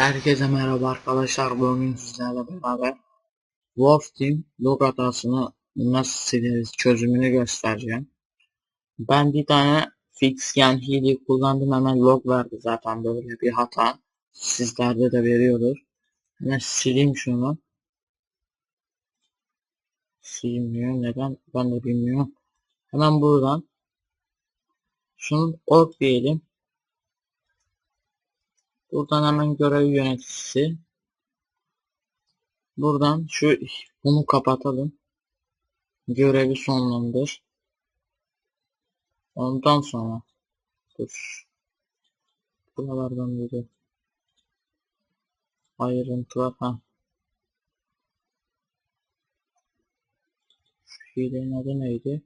Herkese merhaba arkadaşlar. Bugün sizlerle beraber Wolf Team log hatasını nasıl sileriz çözümünü göstereceğim. Ben bir tane fix yani hile kullandım hemen log verdi zaten böyle bir hata. Sizlerde de veriyordur. Hemen sileyim şunu. Silmiyor neden ben de bilmiyorum. Hemen buradan şunu org diyelim. Buradan hemen görev yöneticisi. Buradan şu bunu kapatalım. Görevi sonlandır. Ondan sonra dur. Buralardan biri. Ayrıntılar ha. Şu hilenin adı neydi?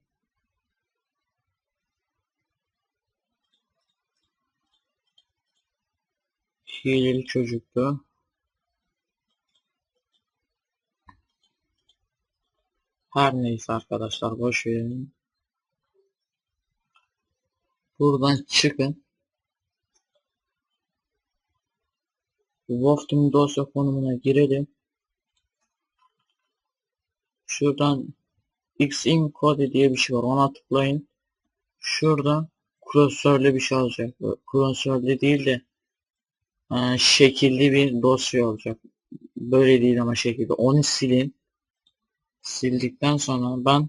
Hileli çocuktu. Her neyse arkadaşlar boş verin. Buradan çıkın. Wolfteam dosya konumuna girelim. Şuradan xim kode diye bir şey var. Ona tıklayın. Şurada klasörlü bir şey olacak. Klasörlü değil de e, şekilli bir dosya olacak. Böyle değil ama şekilde. Onu silin. Sildikten sonra ben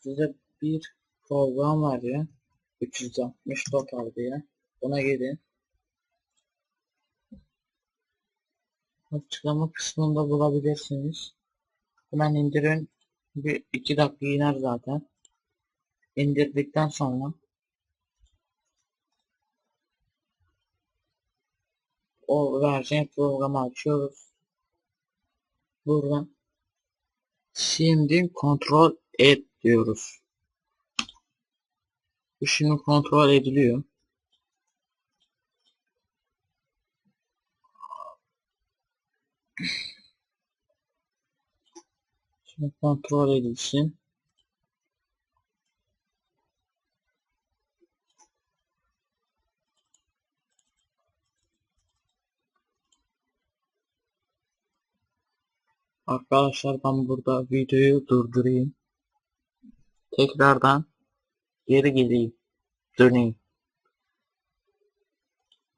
size bir program var ya 360 total diye ona gelin açıklama kısmında bulabilirsiniz hemen indirin bir iki dakika iner zaten indirdikten sonra o vereceğim programı açıyoruz. Buradan. Şimdi kontrol et diyoruz. Bu şimdi kontrol ediliyor. Şimdi kontrol edilsin Arkadaşlar ben burada videoyu durdurayım. Tekrardan geri geleyim. Döneyim.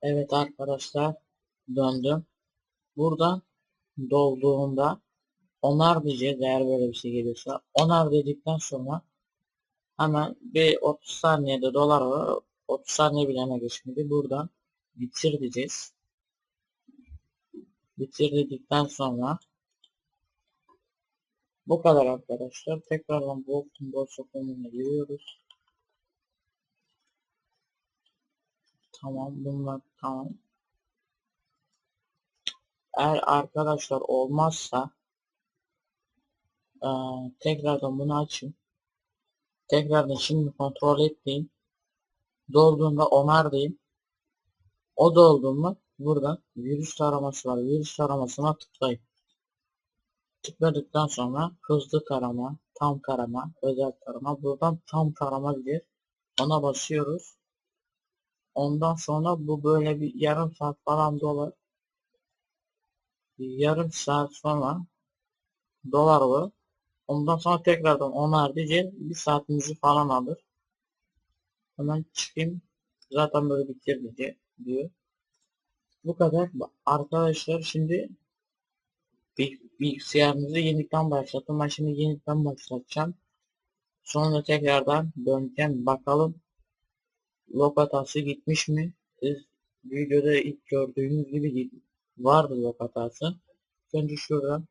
Evet arkadaşlar döndüm. Burada dolduğunda onar diyeceğiz eğer böyle bir şey gelirse. Onar dedikten sonra hemen bir 30 saniyede dolar var. 30 saniye bile geçmedi. Buradan bitir diyeceğiz. Bitir dedikten sonra bu kadar arkadaşlar. Tekrardan Wolf'un borsa konumuna giriyoruz. Tamam bunlar tamam. Eğer arkadaşlar olmazsa e, tekrardan bunu açın. Tekrardan şimdi kontrol etmeyin. Dolduğunda onar deyin. O dolduğunda burada virüs taraması var. Virüs taramasına tıklayın. Tıkladıktan sonra hızlı tarama, tam tarama, özel tarama. Buradan tam tarama diye ona basıyoruz. Ondan sonra bu böyle bir yarım saat falan dolar. Yarım saat sonra dolar bu. Ondan sonra tekrardan onar diyeceğiz. Bir saatimizi falan alır. Hemen çıkayım. Zaten böyle bitir diyor. Bu kadar. Arkadaşlar şimdi bilgisayarınızı yeniden başlatın. Ben şimdi yeniden başlatacağım. Sonra tekrardan döneceğim. Bakalım log hatası gitmiş mi? Siz videoda ilk gördüğünüz gibi vardı log hatası. Önce şuradan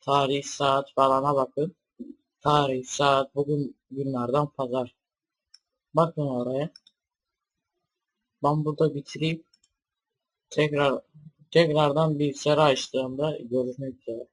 tarih saat falana bakın. Tarih saat bugün günlerden pazar. Bakın oraya. Ben burada bitireyim. Tekrar Tekrardan bilgisayarı açtığımda görüşmek üzere.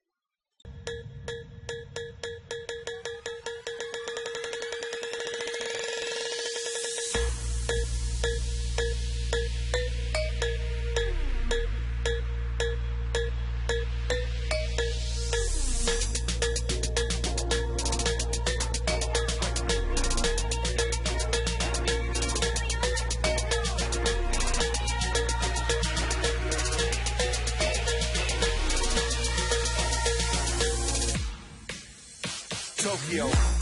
Tokyo.